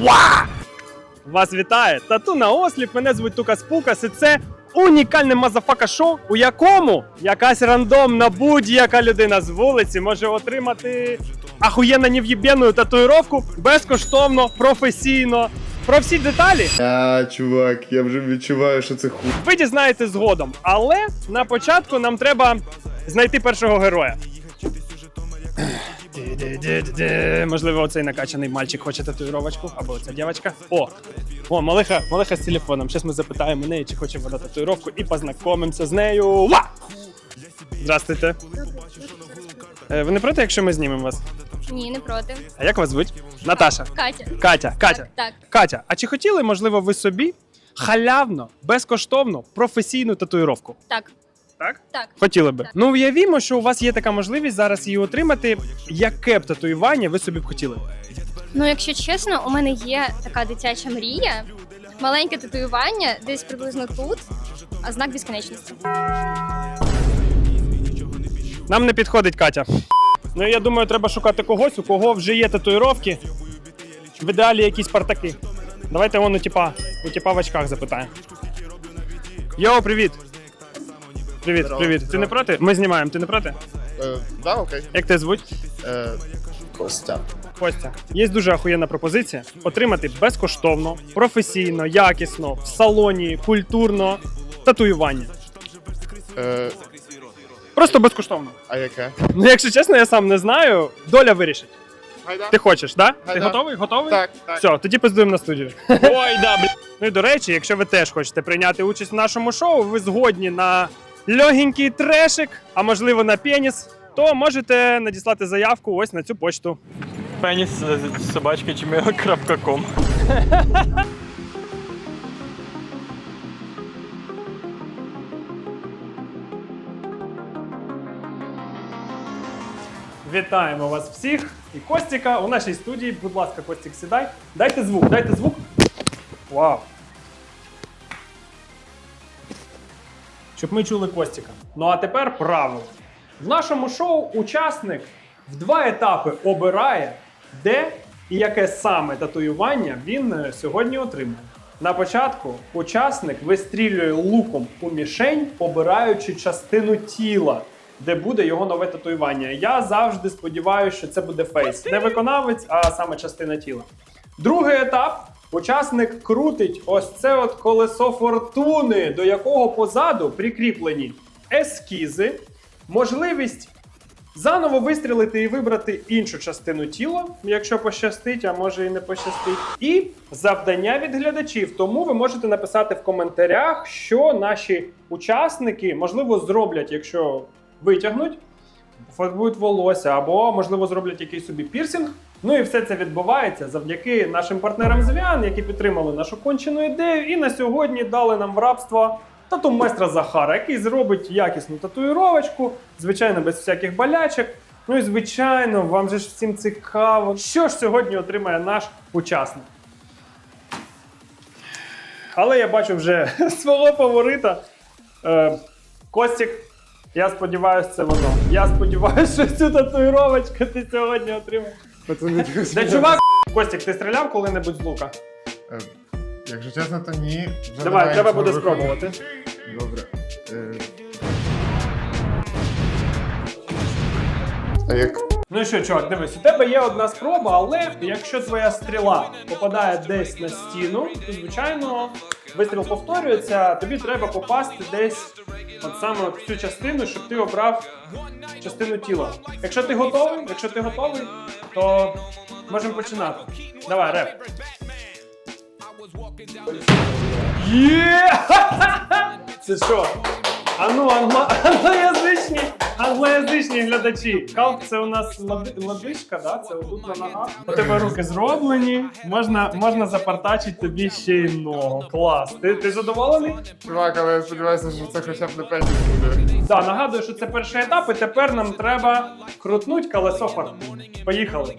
Ва! Вас вітає Тату на осліп. Мене звуть Тукас Пукас, і це унікальне мазафака шоу, у якому якась рандомна будь-яка людина з вулиці може отримати ахуєнно нев'єбєну татуїровку безкоштовно, професійно. Про всі деталі А, чувак, я вже відчуваю, що це хуй. ви дізнаєтесь згодом. Але на початку нам треба знайти першого героя. Можливо, оцей накачаний мальчик хоче татуїровочку, або ця дівчинка. О! О, малиха, малиха з телефоном. Зараз ми запитаємо неї, чи хоче вона татуїровку, і познайомимося з нею. Ва! Здравствуйте. Е, Ви не проти, якщо ми знімемо вас? Ні, не проти. А як вас звуть? Наташа. Катя. Катя, Катя. Так, так. Катя, а чи хотіли, можливо, ви собі халявно, безкоштовно, професійну татуїровку? Так, Так? так. Хотіли би. Так. Ну уявімо, що у вас є така можливість зараз її отримати. Яке б татуювання ви собі б хотіли? Ну, якщо чесно, у мене є така дитяча мрія. Маленьке татуювання, десь приблизно тут, а знак безконечності. Нам не підходить Катя. Ну я думаю, треба шукати когось, у кого вже є татуїровки. В ідеалі якісь партаки. Давайте вон у типа, у типа в очках запитаємо. Йоу, привіт! Привіт, Здорово, привіт. Ти не проти? Ми знімаємо, ти не проти? Е, да, окей. Як тебе звуть? Е, Костя. Костя, є дуже охуєнна пропозиція отримати безкоштовно, професійно, якісно, в салоні, культурно татуювання. Е, Просто безкоштовно. а яке? Ну, якщо чесно, я сам не знаю. Доля вирішить. Гайда. Ти хочеш, да? Ти готовий? Готовий? Так, так. Все, тоді пиздуємо на студію. Ой, да, бля. Ну і до речі, якщо ви теж хочете прийняти участь в нашому шоу, ви згодні на легенький трешик, а можливо на пеніс, то можете надіслати заявку ось на цю почту. Пеніс собачка gmail.com Вітаємо вас всіх і Костіка у нашій студії. Будь ласка, Костік, сідай. Дайте звук, дайте звук. Вау. Щоб ми чули Костіка. Ну а тепер правило. В нашому шоу учасник в два етапи обирає, де і яке саме татуювання він е, сьогодні отримає. На початку учасник вистрілює луком у мішень, обираючи частину тіла, де буде його нове татуювання. Я завжди сподіваюся, що це буде фейс. Не виконавець, а саме частина тіла. Другий етап. Учасник крутить ось це от колесо фортуни, до якого позаду прикріплені ескізи, можливість заново вистрілити і вибрати іншу частину тіла, якщо пощастить, а може і не пощастить. І завдання від глядачів. Тому ви можете написати в коментарях, що наші учасники можливо зроблять, якщо витягнуть фарбують волосся, або, можливо, зроблять якийсь собі пірсинг. Ну і все це відбувається завдяки нашим партнерам з Віан, які підтримали нашу кончену ідею, і на сьогодні дали нам в рабство тату майстра Захара, який зробить якісну татуїровочку, звичайно, без всяких болячок. Ну і звичайно, вам же ж всім цікаво, що ж сьогодні отримає наш учасник. Але я бачу вже свого фаворита. Е, Костік, я сподіваюся, це воно. Я сподіваюся, що цю татуїровочку ти сьогодні отримав. Пацани, чувак, Костік, ти стріляв коли-небудь з лука? Е, якщо чесно, то ні. Вже Давай, немає треба буде спробувати. Добре. Е, а як? Ну що, чувак, дивись, у тебе є одна спроба, але якщо твоя стріла попадає десь на стіну, то звичайно вистріл повторюється, тобі треба попасти десь от саме в цю частину, щоб ти обрав частину тіла. Якщо ти готовий, якщо ти готовий, то можемо починати. Давай, реп. Є! Це що? Ану, англо... англоязичні, англоязичні глядачі. Калк це у нас лади- лодишка, да? Це отут нога. У тебе руки зроблені. Можна, можна запартачити тобі ще й ногу. Клас. Ти, ти задоволений? Чувак, але я сподіваюся, що це хоча б не пеніс буде. Так, нагадую, що це перший етап, і тепер нам треба крутнуть колесо фортуни. Поїхали.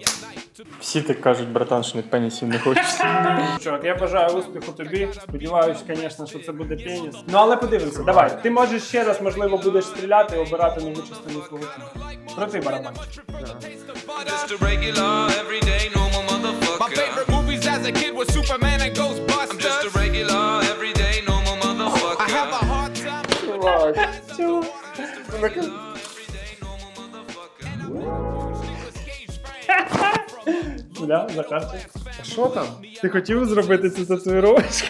Всі так кажуть, братан, що не пенісів не хочеться. Чувак, я бажаю успіху тобі. Сподіваюсь, звісно, що це буде пеніс. Ну але подивимося, давай. Ти можеш ще раз, можливо, будеш стріляти і обирати нову частину свого тіла. Проти барабан. Чувак, чувак. Да, Захарчик? А що там? Ти хотів зробити цю татуїровочку?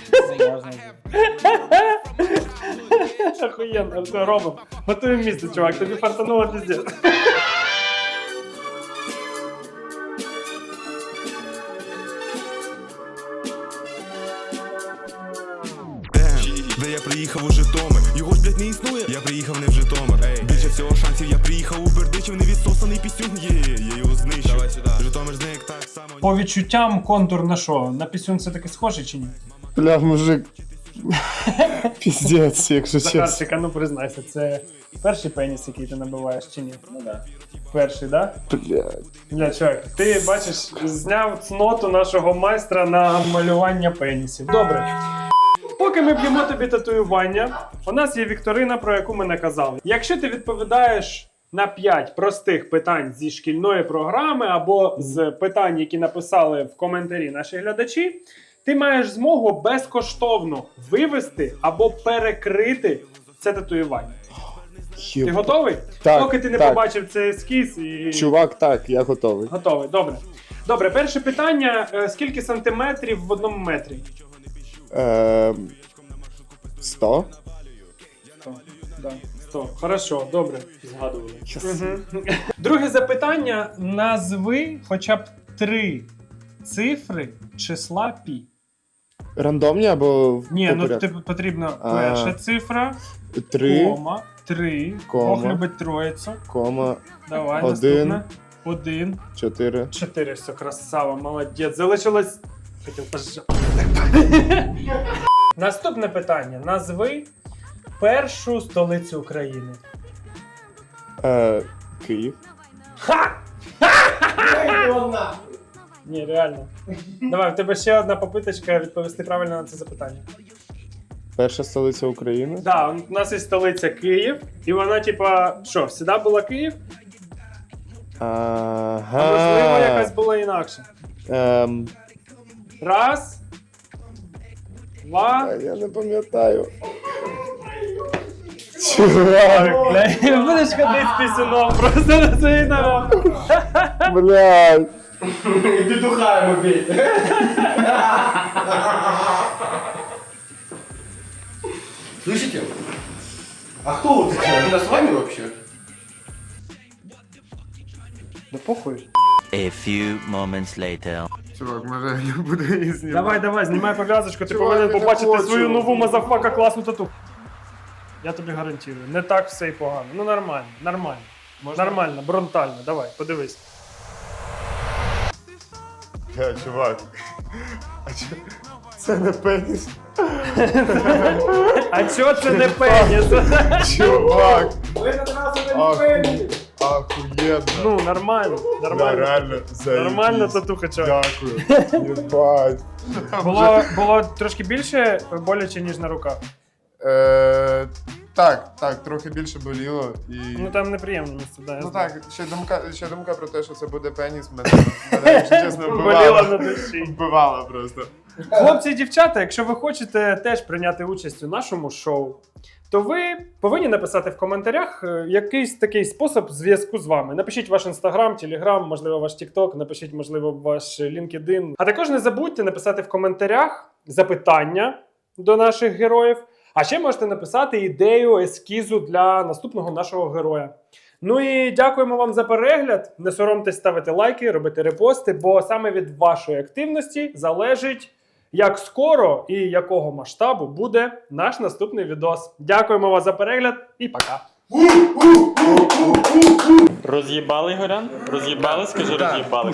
Охуєнно, все, робимо. Готуємо місце, чувак, тобі фартануло піздець. Приїхав не в Житомир. Більше всього шансів я приїхав у Бердичів, не відсосаний пісюн. Є, я його знищив. Давай сюди. Житомир зник так само. По відчуттям контур на що? На пісюн все таки схожий чи ні? Бля, мужик. Піздець, якщо чесно. Захарчик, а ну признайся, це перший пеніс, який ти набиваєш чи ні? Ну да. Перший, да? Блядь. Бля, чувак, ти бачиш, зняв цноту нашого майстра на малювання пенісів. Добре. Поки ми б'ємо тобі татуювання, у нас є вікторина, про яку ми не казали. Якщо ти відповідаєш на 5 простих питань зі шкільної програми або з питань, які написали в коментарі наші глядачі, ти маєш змогу безкоштовно вивести або перекрити це татуювання. Ти готовий? Так, Поки ти не так. побачив цей ескіз і. Чувак, так, я готовий. Готовий, добре. Добре, перше питання: Е, скільки сантиметрів в одному метрі? Ем, 100? 100. Да. 100. Хорошо, добре. Згадували. Мгм. Друге запитання: назви хоча б три цифри числа пі. Рандомні або Ні, по ну порядку? тобі потрібно А. перша цифра, Три, кома, три, Кома. Бог любить троїцю. кома, Давай, Один. наступне. Один. чотири. Чотири, все, красава, молодець. Залишилось. Хотів пожати. Наступне питання. Назви першу столицю України. Е, Київ. Ха! Ні, реально. Давай, в тебе ще одна попиточка відповісти правильно на це запитання. Перша столиця України. Да, у нас є столиця Київ, і вона, типа, що, завжди була Київ? Ага. А можливо, якась була інакше. Ем, Раз. Два. я не пам'ятаю. Чувак, Будеш ходити з пісюном просто на своїй ногах. блядь. Слышите? А кто вот это? Она с вами вообще? Да похуй. A few moments later. Чувак, може я буду її знімати. Давай, давай, знімай пов'язочку, ти Чувак, повинен я не побачити хочу. свою нову мазафака класну тату. Я тобі гарантую, не так все і погано. Ну нормально, нормально. Нормально, бронтально, давай, подивись. Бля, чувак. А чо? Це не пеніс. А чого це не пеніс? Чувак. Аху... Охуєнно. Ну, нормально, Бля, нормально. реально заєбісь. Нормально татуха, чувак. Дякую. Єбать. Було, було трошки більше боляче, ніж на руках. Е, так, так, трохи більше боліло і. Ну там неприємне місце, да. я Ну знаю. так, ще думка, ще думка про те, що це буде пеніс, мене, мене якщо чесно, Боліло на вбивала. душі. Вбивала просто. Хлопці і дівчата, якщо ви хочете теж прийняти участь у нашому шоу, то ви повинні написати в коментарях е, якийсь такий спосіб зв'язку з вами. Напишіть ваш інстаграм, телеграм, можливо, ваш Тікток, напишіть, можливо, ваш LinkedIn. А також не забудьте написати в коментарях запитання до наших героїв. А ще можете написати ідею ескізу для наступного нашого героя. Ну і дякуємо вам за перегляд. Не соромтесь ставити лайки, робити репости, бо саме від вашої активності залежить, як скоро і якого масштабу буде наш наступний відос. Дякуємо вас за перегляд і пока. Роз'їбали горян? Роз'їбали, скажи, роз'їбали.